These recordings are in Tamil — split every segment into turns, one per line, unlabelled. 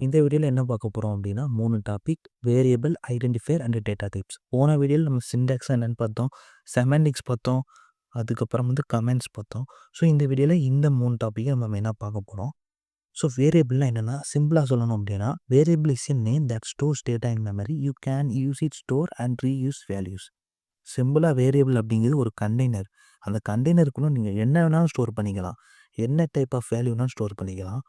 இந்த வீடியோவில் என்ன பார்க்க போகிறோம் அப்படின்னா மூணு topic variable identifier and data types போன வீடியோவில் நம்ம சின்டாக்ஸ் என்னென்னு பார்த்தோம் செமெண்டிக்ஸ் பார்த்தோம் அதுக்கப்புறம் வந்து கமெண்ட்ஸ் பார்த்தோம். ஸோ இந்த வீடியோவில் இந்த மூணு டாப்பிக்கை நம்ம மெயினாக பார்க்க போகிறோம் ஸோ வேரியபிள்னால் என்னென்னா சிம்பிளாக சொல்லணும் அப்படின்னா variable is a name that stores data in memory you can use it store and reuse values சிம்பிளாக வேரியபிள் அப்படிங்கிறது ஒரு கண்டெய்னர் அந்த கண்டெய்னருக்குள்ளே நீங்கள் என்ன வேணாலும் ஸ்டோர் பண்ணிக்கலாம். என்ன டைப் ஆஃப் வேல்யூனாலும் ஸ்டோர் பண்ணிக்கலாம்.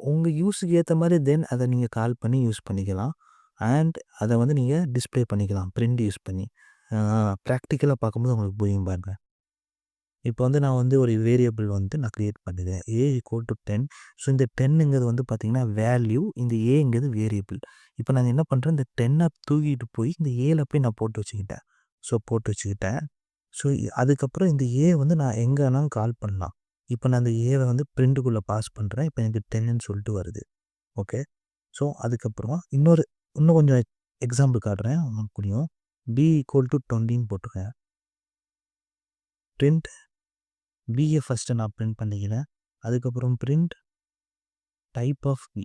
உங்கள் யூஸுக்கு ஏற்ற மாதிரி தென் அதை நீங்கள் கால் பண்ணி யூஸ் பண்ணிக்கலாம். அண்ட் அதை வந்து நீங்கள் டிஸ்ப்ளே பண்ணிக்கலாம். பிரிண்ட் யூஸ் பண்ணி. ப்ராக்டிக்கலாக பார்க்கும்போது உங்களுக்கு புரியும் பாருங்க. இப்போ வந்து நான் வந்து ஒரு வேரியபிள் வந்து நான் க்ரியேட் பண்ணிடுறேன் A equal to ten so இந்த டென்னுங்கிறது வந்து பார்த்திங்கன்னா வேல்யூ இந்த ஏங்கிறது வேரியபிள் இப்போ நான் என்ன பண்ணுறேன் இந்த டென்னை தூக்கிட்டு போய் இந்த ஏல போய் நான் போட்டு வச்சுக்கிட்டேன். ஸோ போட்டு வச்சுக்கிட்டேன். ஸோ அதுக்கப்புறம் இந்த ஏ வந்து நான் எங்கே வேணாலும் கால் பண்ணலாம். இப்போ நான் அந்த ஏவை வந்து பிரிண்ட்டுக்குள்ளே பாஸ் பண்ணுறேன் இப்போ எனக்கு டென்னு சொல்லிட்டு வருது. ஓகே ஸோ அதுக்கப்புறமா இன்னொரு இன்னும் கொஞ்சம் எக்ஸாம்பிள் காட்டுறேன். உங்களுக்கு புரியும்? பி ஈக்குவல் டு டுவெண்ட்டின்னு போட்டிருக்கேன். பிரிண்ட் பிஏ ஃபஸ்ட்டு நான் பிரிண்ட் பண்ணிக்கிறேன். அதுக்கப்புறம் பிரிண்ட் டைப் ஆஃப் பி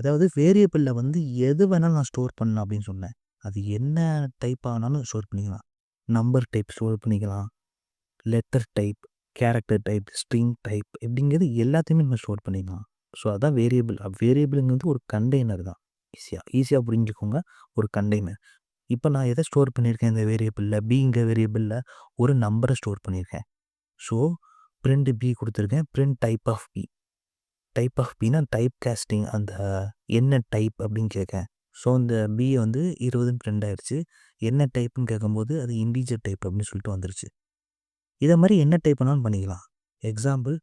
அதாவது வேரியபிளில் வந்து எது வேணாலும் நான் ஸ்டோர் பண்ணலாம் அப்படின்னு சொன்னேன். அது என்ன டைப் ஆனாலும் ஸ்டோர் பண்ணிக்கலாம். நம்பர் டைப் ஸ்டோர் பண்ணிக்கலாம். Letter type character type string type எப்படிங்கிறது எல்லாத்தையுமே நம்ம ஸ்டோர் பண்ணிக்கலாம் ஸோ அதான் வேரியபிள் வேரியபிளுங்கிறது ஒரு கண்டெய்னர் தான். ஈஸியாக ஈஸியாக புரிஞ்சுக்கோங்க ஒரு கண்டெய்னர் இப்போ நான் எதை ஸ்டோர் பண்ணியிருக்கேன் இந்த வேரியபிளில் பிங்கிற வேரியபிளில் ஒரு நம்பரை ஸ்டோர் பண்ணியிருக்கேன். ஸோ பிரிண்ட் பி கொடுத்துருக்கேன். Print type of b type of Bina type casting அந்த என்ன டைப் அப்படின்னு கேட்கேன். ஸோ இந்த பியை வந்து இருபதுன்னு பிரிண்ட் ஆயிடுச்சு என்ன டைப்புன்னு கேட்கும்போது அது இண்டீஜர் டைப் அப்படின்னு சொல்லிட்டு வந்துருச்சு. இதை மாதிரி என்ன டைப் பண்ணாலும் பண்ணிக்கலாம். எக்ஸாம்பிள்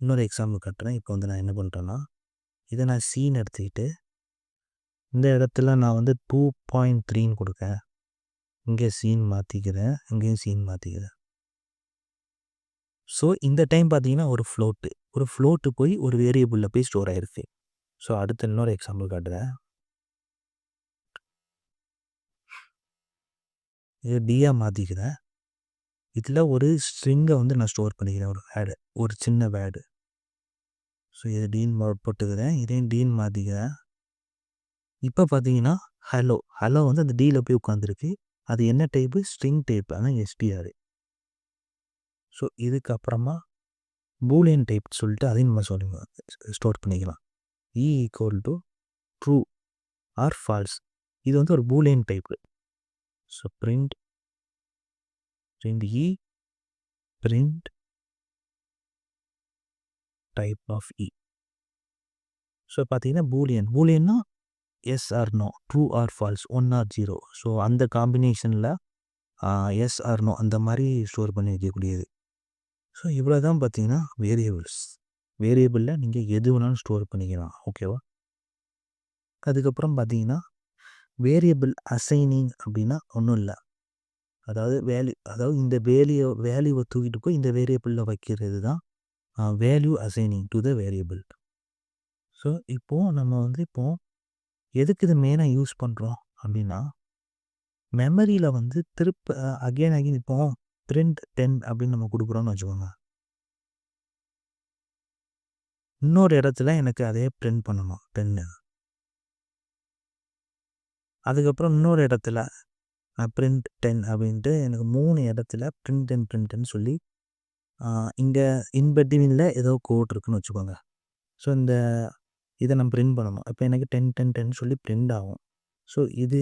இன்னொரு எக்ஸாம்பிள் கட்டுறேன். இப்போ வந்து நான் என்ன பண்ணுறேன்னா இதை நான் சீன் எடுத்துக்கிட்டு இந்த இடத்துல நான் வந்து டூ பாயிண்ட் த்ரீன்னு கொடுக்கேன். இங்கே சீன் மாற்றிக்கிறேன் இங்கேயும் சீன் மாற்றிக்கிறேன் ஸோ இந்த டைம் பார்த்தீங்கன்னா ஒரு ஃப்ளோட்டு ஒரு ஃப்ளோட்டு போய் ஒரு வேரியபிளில் போய் ஸ்டோர் ஆகிருக்கு ஸோ அடுத்து இன்னொரு எக்ஸாம்பிள் காட்டுறேன். இது டியாக மாற்றிக்கிறேன் இதில் ஒரு ஸ்ட்ரிங்கை வந்து நான் ஸ்டோர் பண்ணிக்கிறேன். ஒரு வேடு ஒரு சின்ன வேடு ஸோ இதை டீன் போட்டுக்கிறேன். இதையும் டீன் மாற்றிக்கிறேன் இப்போ பார்த்தீங்கன்னா ஹலோ ஹலோ வந்து அந்த டீயில் போய் உட்காந்துருக்கு அது என்ன டைப்பு ஸ்ட்ரிங் டைப் ஆனால் எஸ்டிஆர் ஸோ இதுக்கப்புறமா பூலியன் டைப் சொல்லிட்டு அதையும் நம்ம சொல்லி ஸ்டோர் பண்ணிக்கலாம். E equal to true or false இது வந்து ஒரு boolean type so print print e print type of e so பார்த்தீங்கன்னா boolean பூலியன்னா yes or no true or false one or zero so அந்த காம்பினேஷனில் எஸ் ஆர் நோ அந்த மாதிரி ஸ்டோர் பண்ணி வைக்கக்கூடியது. ஸோ இவ்வளோ தான் பார்த்தீங்கன்னா வேரியபிள்ஸ் வேரியபிளில் நீங்கள் எது வேணாலும் ஸ்டோர் பண்ணிக்கலாம். ஓகேவா அதுக்கப்புறம் பார்த்தீங்கன்னா வேரியபிள் அசைனிங் அப்படின்னா ஒன்றும் இல்லை. அதாவது வேல்யூ அதாவது இந்த வேல்யூ வேல்யூவை தூக்கிட்டு போய் இந்த வேரியபிளில் வைக்கிறது தான் value assigning to the variable so இப்போது நம்ம வந்து இப்போது எதுக்கு இது மெயினாக யூஸ் பண்ணுறோம் அப்படின்னா மெமரியில் வந்து திருப்ப அகெயின் அகெயின் இப்போ பிரிண்ட் டென் அப்படின்னு நம்ம கொடுக்குறோன்னு வச்சுக்கோங்க. இன்னொரு இடத்துல எனக்கு அதே பிரிண்ட் பண்ணணும் டென்னு அதுக்கப்புறம் இன்னொரு இடத்துல பிரிண்ட் டென் அப்படின்ட்டு எனக்கு மூணு இடத்துல பிரிண்ட் டென் பிரிண்ட்னு சொல்லி இங்கே இன்பெட்டிவில் ஏதோ கோட் இருக்குன்னு வச்சுக்கோங்க. ஸோ இந்த இதை நான் பிரிண்ட் பண்ணணும். இப்போ எனக்கு டென் டென் டென் சொல்லி பிரிண்ட் ஆகும். ஸோ இது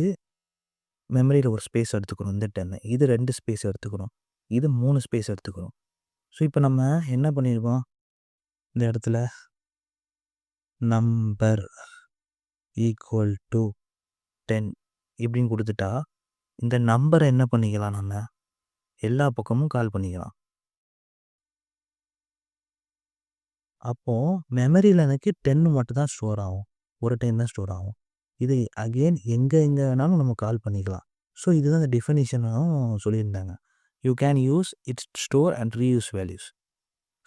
மெமரியில் ஒரு ஸ்பேஸ் எடுத்துக்கணும் இந்த டென்னு இது ரெண்டு ஸ்பேஸ் எடுத்துக்கணும். இது மூணு ஸ்பேஸ் எடுத்துக்கணும். ஸோ இப்போ நம்ம என்ன பண்ணியிருக்கோம் இந்த இடத்துல நம்பர் ஈக்குவல் டு டென் இப்படின்னு கொடுத்துட்டா இந்த நம்பரை என்ன பண்ணிக்கலாம் நம்ம? எல்லா பக்கமும் கால் பண்ணிக்கலாம். அப்போது மெமரியில் எனக்கு டென்னு மட்டும் தான் ஸ்டோர் ஆகும். ஒரு டைம் தான் ஸ்டோர் ஆகும். இது அகெயின் எங்கே எங்கே வேணாலும் நம்ம கால் பண்ணிக்கலாம். ஸோ இதுதான் இந்த டிஃபனிஷனும் சொல்லியிருந்தாங்க. You can use its store and reuse values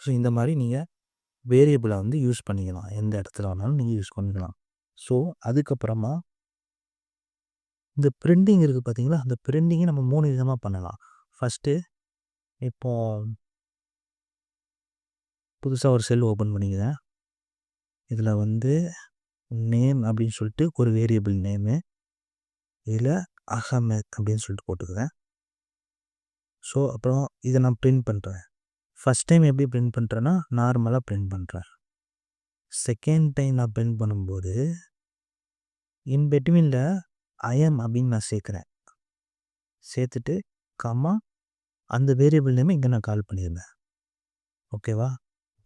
so இந்த மாதிரி நீங்கள் வேரியபிளை வந்து யூஸ் பண்ணிக்கலாம். எந்த இடத்துல வேணாலும் நீங்கள் யூஸ் பண்ணிக்கலாம். ஸோ அதுக்கப்புறமா இந்த பிரிண்டிங் இருக்குது பார்த்தீங்களா? அந்த பிரிண்டிங்கை நம்ம மூணு விதமாக பண்ணலாம். ஃபஸ்ட்டு இப்போ புதுசாக ஒரு செல் ஓப்பன் பண்ணிக்கிறேன். இதில் வந்து நேம் அப்படின்னு சொல்லிட்டு ஒரு வேரியபிள் நேமு இதில் அகமத் அப்படின்னு சொல்லிட்டு போட்டுக்கிறேன். ஸோ அப்புறம் இதை நான் பிரிண்ட் பண்ணுறேன் ஃபஸ்ட் டைம் எப்படி பிரிண்ட் பண்ணுறேன்னா நார்மலாக பிரிண்ட் பண்ணுறேன் செகண்ட் டைம் நான் பிரிண்ட் பண்ணும்போது இன் பெட்வீனில் ஐஎம் அப்படின்னு நான் சேர்க்குறேன். சேர்த்துட்டு கம்மா அந்த வேரியபிள் நேம் இங்கே நான் கால் பண்ணியிருந்தேன் ஓகேவா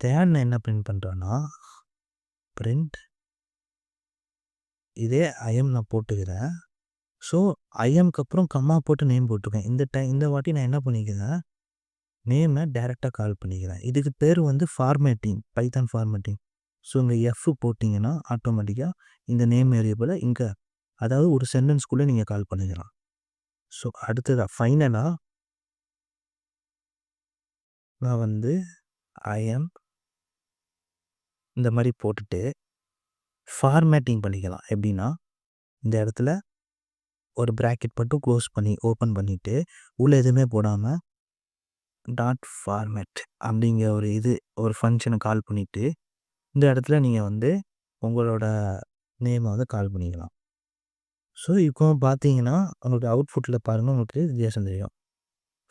தேன் நான் என்ன பிரிண்ட் பண்ணுறேன்னா பிரிண்ட் இதே ஐஎம் நான் போட்டுக்கிறேன். ஸோ ஐஎம்க்கு அப்புறம் கம்மா போட்டு நேம் போட்டுருக்கேன். இந்த டைம் இந்த வாட்டி நான் என்ன பண்ணிக்கிறேன்? நேமை டேரெக்டாக கால் பண்ணிக்கிறேன். இதுக்கு பேர் வந்து ஃபார்மேட்டிங் பைத்தான் ஃபார்மேட்டிங் ஸோ இங்கே எஃப் போட்டிங்கன்னா ஆட்டோமேட்டிக்காக இந்த நேம் வேரியபிளை இங்கே அதாவது ஒரு சென்டென்ஸ்குள்ளே நீங்கள் கால் பண்ணிக்கலாம். ஸோ அடுத்ததாக ஃபைனலாக நான் வந்து ஐஎம் இந்த மாதிரி போட்டுட்டு ஃபார்மேட்டிங் பண்ணிக்கலாம். எப்படின்னா இந்த இடத்துல ஒரு ப்ராக்கெட் மட்டும் க்ளோஸ் பண்ணி ஓப்பன் பண்ணிவிட்டு உள்ளே எதுவுமே போடாமல் டாட் ஃபார்மேட் அப்படிங்கிற ஒரு இது ஒரு ஃபங்க்ஷனை கால் பண்ணிவிட்டு இந்த இடத்துல நீங்கள் வந்து உங்களோட நேமை வந்து கால் பண்ணிக்கலாம். ஸோ இப்போ பார்த்தீங்கன்னா உங்களுக்கு அவுட்ஃபுட்டில் பாருங்கள் உங்களுக்கு வித்தியாசம் தெரியும்.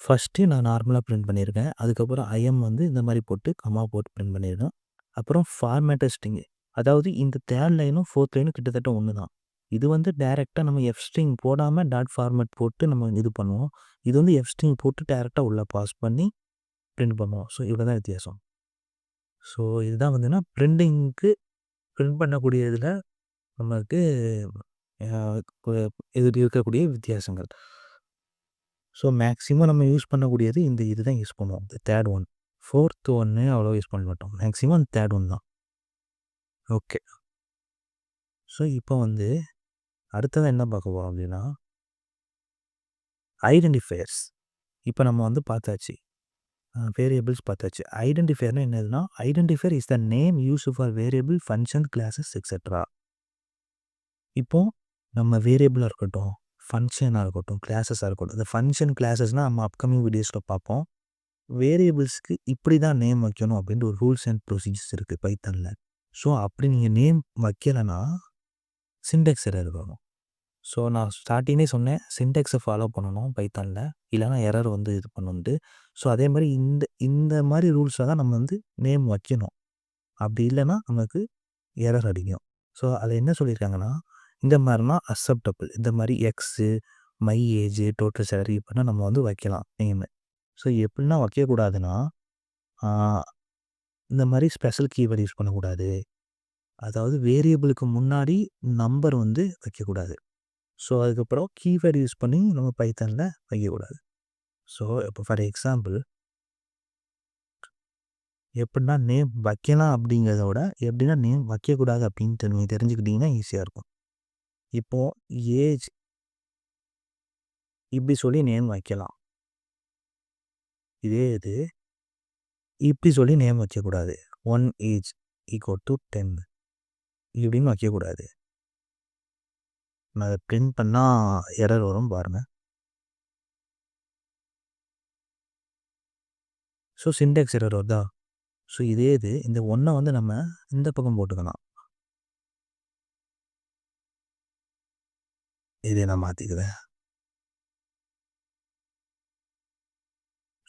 ஃபஸ்ட்டு நான் நார்மலாக பிரிண்ட் பண்ணியிருக்கேன் அதுக்கப்புறம் ஐஎம் வந்து இந்த மாதிரி போட்டு கம்மா போட்டு பிரிண்ட் பண்ணியிருக்கேன் அப்புறம் ஃபார்மேட்டஸ்டிங்கு அதாவது இந்த தேர்ட் லைனும் ஃபோர்த் லைனும் கிட்டத்தட்ட ஒன்று தான் இது வந்து டேரெக்டாக நம்ம எஃப் ஸ்ட்ரிங் போடாமல் டாட் ஃபார்மேட் போட்டு நம்ம இது பண்ணுவோம். இது வந்து எஃப் ஸ்ட்ரிங் போட்டு டேரெக்டாக உள்ளே பாஸ் பண்ணி பிரிண்ட் பண்ணுவோம். ஸோ இவ்வளோ தான் வித்தியாசம். ஸோ இதுதான் வந்துன்னா பிரிண்டிங்க்கு பிரிண்ட் பண்ணக்கூடிய இதில் நமக்கு இதில் இருக்கக்கூடிய வித்தியாசங்கள். ஸோ மேக்ஸிமம் நம்ம யூஸ் பண்ணக்கூடியது இந்த இது தான் யூஸ் பண்ணுவோம். தேர்ட் ஒன் ஃபோர்த் ஒன்று அவ்வளோ யூஸ் பண்ண மாட்டோம். மேக்ஸிமம் தேர்ட் ஒன் தான். ஓகே ஸோ இப்போ வந்து அடுத்ததாக என்ன பார்க்க போகிறோம் அப்படின்னா ஐடென்டிஃபயர்ஸ் இப்போ நம்ம வந்து பார்த்தாச்சு. வேரியபிள்ஸ் பார்த்தாச்சு. ஐடென்டிஃபயர்னா என்னதுன்னா identifier is the name use for variable function classes etcetera இப்போது நம்ம வேரியபிளாக இருக்கட்டும் ஃபங்க்ஷனாக இருக்கட்டும் கிளாஸஸாக இருக்கட்டும் இந்த ஃபங்க்ஷன் கிளாஸஸ்னால் நம்ம அப்கமிங் வீடியோஸில் பார்ப்போம். வேரியபிள்ஸ்க்கு இப்படி தான் நேம் வைக்கணும் அப்படின்ட்டு ஒரு ரூல்ஸ் அண்ட் ப்ரொசீஜர்ஸ் இருக்குது பைத்தனில் ஸோ அப்படி நீங்கள் நேம் வைக்கலைன்னா சிண்டெக்ஸ் எரர் வரும். ஸோ நான் ஸ்டார்டிங்கே சொன்னேன் சிண்டெக்ஸை ஃபாலோ பண்ணணும் பைத்தானில் இல்லைனா எரர் வந்து இது பண்ணுண்டு ஸோ அதே மாதிரி இந்த இந்த மாதிரி ரூல்ஸை தான் நம்ம வந்து நேம் வைக்கணும். அப்படி இல்லைன்னா நமக்கு எரர் அடிக்கும். ஸோ அதில் என்ன சொல்லியிருக்காங்கன்னா இந்த மாதிரினா அக்செப்டபுள் இந்த மாதிரி x my age total salary இப்படின்னா நம்ம வந்து வைக்கலாம் நேமு ஸோ எப்படின்னா வைக்கக்கூடாதுன்னா இந்த மாதிரி ஸ்பெஷல் கீவேர்டு யூஸ் பண்ணக்கூடாது. அதாவது வேரியபிளுக்கு முன்னாடி நம்பர் வந்து வைக்கக்கூடாது. ஸோ அதுக்கப்புறம் கீவேர்டு யூஸ் பண்ணி நம்ம பைத்தனில் வைக்கக்கூடாது. ஸோ இப்போ ஃபார் எக்ஸாம்பிள் எப்படின்னா நேம் வைக்கலாம் அப்படிங்கிறத விட எப்படின்னா நேம் வைக்கக்கூடாது அப்படின்ட்டு நீங்கள் தெரிஞ்சுக்கிட்டிங்கன்னா ஈஸியாக இருக்கும். இப்போது ஏஜ் இப்படி சொல்லி நேம் வைக்கலாம். இதே இது இப்படி சொல்லி நேம் வைக்கக்கூடாது. One age equal to ten இப்படின்னு வைக்கக்கூடாது. நான் அதை பிரிண்ட் பண்ணால் எரர் வரும் பாருங்கள் ஸோ சிண்டெக்ஸ் எரர் வருதா? ஸோ இதே இது. இந்த ஒன்றை வந்து நம்ம இந்த பக்கம் போட்டுக்கலாம். இதை நான் மாற்றிக்கிறேன்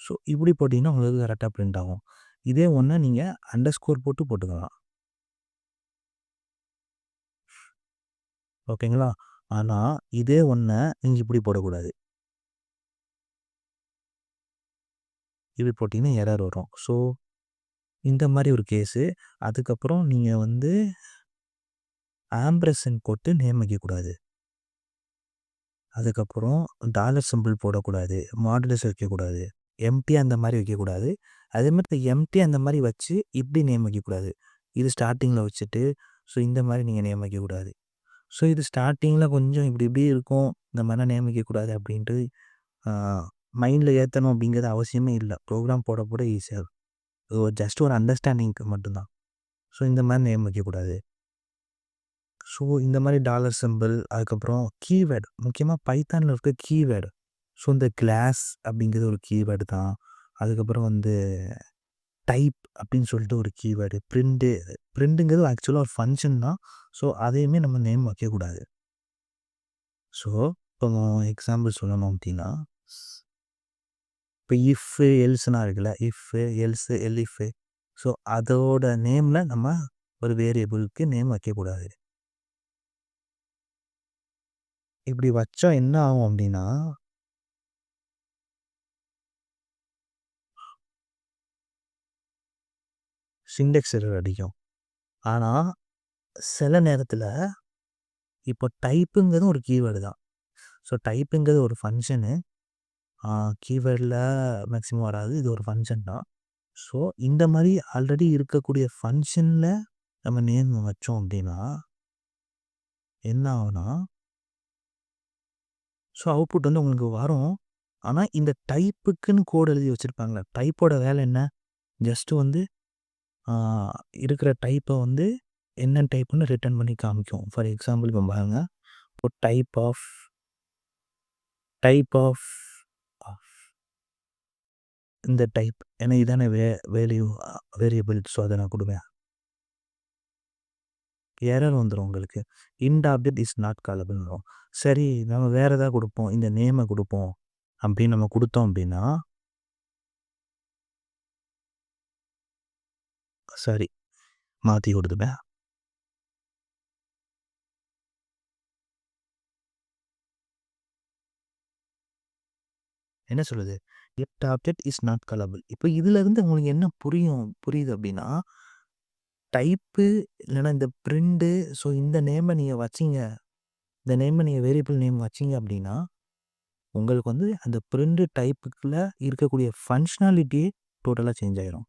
ஸோ இப்படி போட்டிங்கன்னா உங்களுக்கு கரெக்டாக பிரிண்ட் ஆகும். இதே ஒன்றை நீங்கள் அண்டர் ஸ்கோர் போட்டு போட்டுக்கலாம். ஓகேங்களா ஆனால் இதே ஒன்றை நீங்கள் இப்படி போடக்கூடாது. இப்படி போட்டிங்கன்னா எரர் வரும். ஸோ இந்த மாதிரி ஒரு கேஸு அதுக்கப்புறம் நீங்கள் வந்து ஆம்ப்ரசன் போட்டு நேம் வைக்கக்கூடாது. அதுக்கப்புறம் டாலர் சிம்பிள் போடக்கூடாது. மாடுலஸ் வைக்கக்கூடாது எம்டி அந்த மாதிரி வைக்கக்கூடாது. அதே மாதிரி எம்டி அந்த மாதிரி வச்சு இப்படி நேம் வைக்கக்கூடாது. இது ஸ்டார்டிங்கில் வச்சுட்டு ஸோ இந்த மாதிரி நீங்கள் நேம் வைக்கக்கூடாது. ஸோ இது ஸ்டார்டிங்கில் கொஞ்சம் இப்படி இப்படி இருக்கும். இந்த மாதிரிலாம் நேம் வைக்கக்கூடாது அப்படின்ட்டு மைண்டில் ஏற்றணும் அப்படிங்கிறது அவசியமே இல்லை. ப்ரோக்ராம் போட போட ஈஸியாக இருக்கும். இது ஜஸ்ட் ஒரு அண்டர்ஸ்டாண்டிங்க்கு மட்டும்தான். ஸோ இந்த மாதிரி நேம் வைக்கக்கூடாது. ஸோ இந்த மாதிரி டாலர் சிம்பிள் அதுக்கப்புறம் கீவேர்டு. முக்கியமாக பைத்தானில் இருக்க கீவேர்டு. ஸோ இந்த கிளாஸ் அப்படிங்கிறது ஒரு கீவேர்டு தான். அதுக்கப்புறம் வந்து டைப் அப்படின்னு சொல்லிட்டு ஒரு கீவேர்டு. பிரிண்ட்டு பிரிண்ட்டுங்கிறது ஆக்சுவலாக ஒரு ஃபங்க்ஷன் தான். ஸோ அதையுமே நம்ம நேம் வைக்கக்கூடாது. ஸோ இப்போ எக்ஸாம்பிள் சொல்லணும் அப்படின்னா இப்போ இஃப்பு எல்ஸ்னா இருக்குல்ல if else elif so அதோட நேமில் நம்ம ஒரு வேரியபிளுக்கு நேம் வைக்கக்கூடாது. இப்படி வச்சா என்ன ஆகும் அப்படின்னா சிண்டெக்ஸ் எரர் அடிக்கும். ஆனால் சில நேரத்தில் இப்போ டைப்புங்கிறது ஒரு கீவேர்டு தான். ஸோ டைப்புங்கிறது ஒரு ஃபங்க்ஷனு கீவேர்டில் மேக்ஸிமம் வராது. இது ஒரு ஃபங்க்ஷன் தான். ஸோ இந்த மாதிரி ஆல்ரெடி இருக்கக்கூடிய ஃபங்க்ஷனில் நம்ம நேம் வச்சோம் அப்படின்னா என்ன ஆகுனா ஸோ அவுட்புட் வந்து உங்களுக்கு வரும். ஆனால் இந்த டைப்புக்குன்னு கோடு எழுதி வச்சுருப்பாங்களே டைப்போட வேலை என்ன? ஜஸ்ட்டு வந்து இருக்கிற டைப்பை வந்து என்ன டைப்புன்னு ரிட்டர்ன் பண்ணி காமிக்கும். ஃபார் எக்ஸாம்பிள் இப்போ பாருங்க. ஒரு டைப் ஆஃப் டைப் ஆஃப் இந்த டைப் ஏன்னா இதானே வே வேல்யூ வேரியபிள் ஸோ அதை நான் கொடுப்பேன். எரர் வந்துடும் உங்களுக்கு. இந்த அப்டேட் இஸ் நாட் காலபிள் சரி நம்ம வேறு எதாவது கொடுப்போம். இந்த நேமை கொடுப்போம். அப்படின்னு நம்ம கொடுத்தோம் அப்படின்னா சரி மாற்றி கொடுத்துப்பேன் என்ன சொல்லுது it object is not callable இப்போ இதுலேருந்து உங்களுக்கு என்ன புரியும்? புரியுது அப்படின்னா டைப்பு இல்லைன்னா இந்த ப்ரிண்ட்டு ஸோ இந்த நேமை நீங்கள் வச்சிங்க இந்த நேமை நீங்கள் வேரியபிள் நேம் வச்சிங்க அப்படின்னா உங்களுக்கு வந்து அந்த ப்ரிண்ட்டு டைப்புக்குள்ள இருக்கக்கூடிய ஃபங்க்ஷனாலிட்டியே டோட்டலாக சேஞ்ச் ஆகிரும்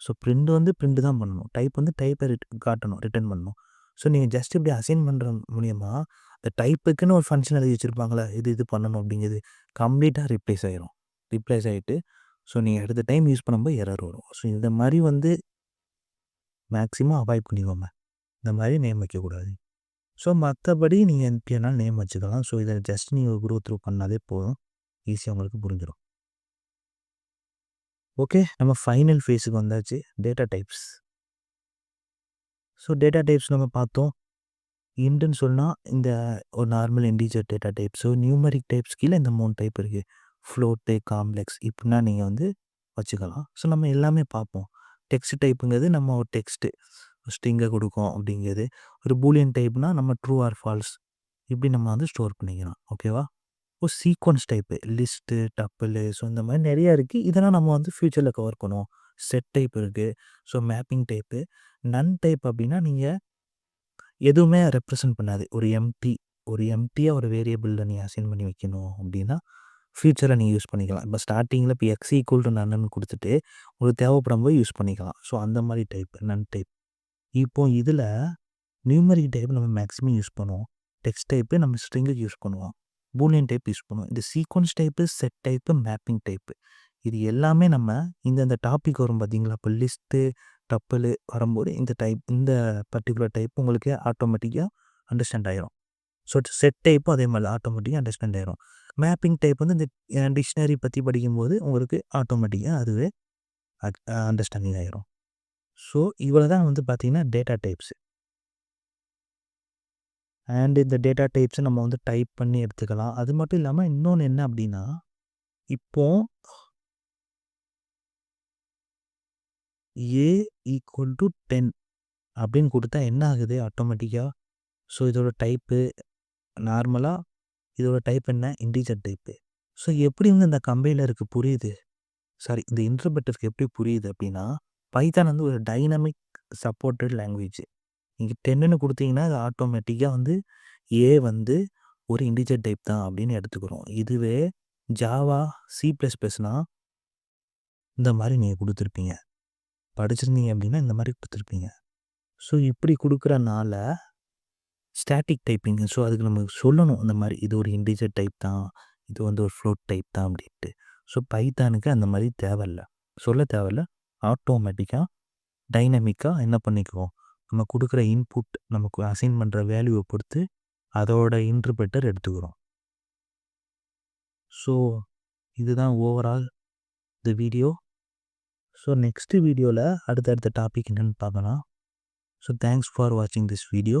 ஸோ பிரிண்ட் வந்து பிரிண்ட் தான் பண்ணணும். டைப் வந்து டைப்பை ரிட் காட்டணும் ரிட்டர்ன் பண்ணணும். ஸோ நீங்கள் ஜஸ்ட் இப்படி அசைன் பண்ணுற மூலியமாக இந்த டைப்புக்குன்னு ஒரு ஃபங்க்ஷன் எழுதி வச்சுருப்பாங்களா இது இது பண்ணணும் அப்படிங்கிறது கம்ப்ளீட்டாக ரிப்ளேஸ் ஆகிரும் ரிப்ளேஸ் ஆகிட்டு ஸோ நீங்கள் அடுத்த டைம் யூஸ் பண்ணும்போது எரர் வரும். ஸோ இந்த மாதிரி வந்து மேக்ஸிமம் அவாய்ட் பண்ணிக்கோங்க. இந்த மாதிரி நேம் வைக்கக்கூடாது. ஸோ மற்றபடி நீங்கள் எப்படி நேம் வச்சுக்கலாம். ஸோ இதை ஜஸ்ட் நீங்கள் குரோ த்ரூ பண்ணாலே போதும். ஈஸியாக உங்களுக்கு புரிஞ்சிடும் ஓகே நம்ம ஃபைனல் ஃபேஸுக்கு வந்தாச்சு. Data types so data types நம்ம பார்த்தோம். இண்டுன்னு சொன்னால் இந்த ஒரு normal integer data type so numeric types கீழே இந்த மூணு டைப் இருக்குது ஃப்ளோட்டு காம்ப்ளெக்ஸ் இப்படின்னா நீங்கள் வந்து வச்சுக்கலாம். ஸோ நம்ம எல்லாமே பார்ப்போம். டெக்ஸ்ட் டைப்புங்கிறது நம்ம ஒரு டெக்ஸ்ட்டு ஸ்ட்ரிங்கை கொடுக்கும் அப்படிங்கிறது. ஒரு பூலியன் டைப்னால் நம்ம ட்ரூ ஆர் ஃபால்ஸ் இப்படி நம்ம வந்து ஸ்டோர் பண்ணிக்கலாம் ஓகேவா? ஒரு sequence type list tuple so இந்த மாதிரி நிறையா இருக்குது இதெல்லாம் நம்ம வந்து ஃப்யூச்சரில் கவர் பண்ணுவோம். செட் டைப் இருக்குது so mapping type. None type அப்படின்னா நீங்கள் எதுவுமே ரெப்ரசன்ட் பண்ணாது. ஒரு எம்டி. ஒரு எம்டியாக ஒரு வேரியபிளில் நீங்கள் அசைன் பண்ணி வைக்கணும் அப்படின்னா ஃப்யூச்சரில் நீங்கள் யூஸ் பண்ணிக்கலாம். இப்போ ஸ்டார்டிங்கில் இப்போ எக்ஸ் ஈக்குவல் டு நன்னு கொடுத்துட்டு உங்களுக்கு தேவைப்படும் போது யூஸ் பண்ணிக்கலாம். ஸோ அந்த மாதிரி டைப் நன் டைப் இப்போ இதில் நியூமரிக் டைப் நம்ம மேக்ஸிமம் யூஸ் பண்ணுவோம். டெக்ஸ்ட் டைப்பு நம்ம ஸ்ட்ரிங்குக்கு யூஸ் பண்ணுவோம். பூலியன் டைப் யூஸ் பண்ணுவோம். இந்த sequence type set type mapping type இது எல்லாமே நம்ம இந்தந்த டாபிக் வரும் பார்த்தீங்களா இப்போ லிஸ்ட்டு டப்பிள் வரும்போது இந்த டைப் இந்த பர்டிகுலர் டைப் உங்களுக்கு ஆட்டோமேட்டிக்காக அண்டர்ஸ்டாண்ட் ஆகிரும் ஸோ செட் டைப்பும் அதே மாதிரி ஆட்டோமேட்டிக்காக அண்டர்ஸ்டாண்ட் ஆயிரும். மேப்பிங் டைப் வந்து இந்த டிக்ஷனரி பற்றி படிக்கும்போது உங்களுக்கு ஆட்டோமேட்டிக்காக அதுவே அண்டர்ஸ்டாண்டிங் ஆயிரும். ஸோ இவ்வளோ தான் வந்து பார்த்திங்கன்னா டேட்டா டைப்ஸு அண்ட் இந்த டேட்டா டைப்ஸை நம்ம வந்து டைப் பண்ணி எடுத்துக்கலாம். அது மட்டும் இல்லாமல் இன்னொன்று என்ன அப்படின்னா இப்போ ஏ ஈக்குவல் டு டென் அப்படின்னு கொடுத்தா என்ன ஆகுது? ஆட்டோமேட்டிக்காக ஸோ இதோட டைப்பு நார்மலாக இதோட டைப் என்ன? இன்டீஜர் டைப்பு ஸோ எப்படி வந்து இந்த கம்பைலருக்கு புரியுது? சாரி இந்த இன்டர்பிரட்டருக்கு எப்படி புரியுது அப்படின்னா பைத்தான் வந்து ஒரு டைனமிக் சப்போர்ட்டட் லாங்குவேஜ் நீங்கள் டென்னுன்னு கொடுத்தீங்கன்னா அது ஆட்டோமேட்டிக்காக வந்து ஏ வந்து ஒரு இன்டிஜர் டைப் தான் அப்படின்னு எடுத்துக்கிறோம். இதுவே ஜாவா சி ப்ளஸ் ப்ளஸ்னால் இந்த மாதிரி நீங்கள் கொடுத்துருப்பீங்க. படிச்சிருந்தீங்க அப்படின்னா இந்த மாதிரி கொடுத்துருப்பீங்க. ஸோ இப்படி கொடுக்குறனால ஸ்டாட்டிக் டைப்பிங் ஸோ அதுக்கு நம்ம சொல்லணும். அந்த மாதிரி இது ஒரு இண்டிஜர் டைப் தான். இது வந்து ஒரு ஃப்ளோட் டைப் தான் அப்படின்ட்டு. ஸோ பைத்தானுக்கு அந்த மாதிரி தேவையில்ல. சொல்ல தேவையில்ல. ஆட்டோமேட்டிக்காக டைனமிக்காக என்ன பண்ணிக்குவோம்? நம்ம கொடுக்குற இன்புட் நமக்கு அசைன் பண்ணுற வேல்யூவை பொறுத்து அதோட இன்டர்பிரட்டர் எடுத்துக்கிறோம். ஸோ இதுதான் ஓவரால் இந்த வீடியோ ஸோ நெக்ஸ்ட் வீடியோவில் அடுத்தடுத்த டாபிக் என்னென்னு பார்க்கலாம். ஸோ தேங்க்ஸ் ஃபார் வாட்சிங் திஸ் வீடியோ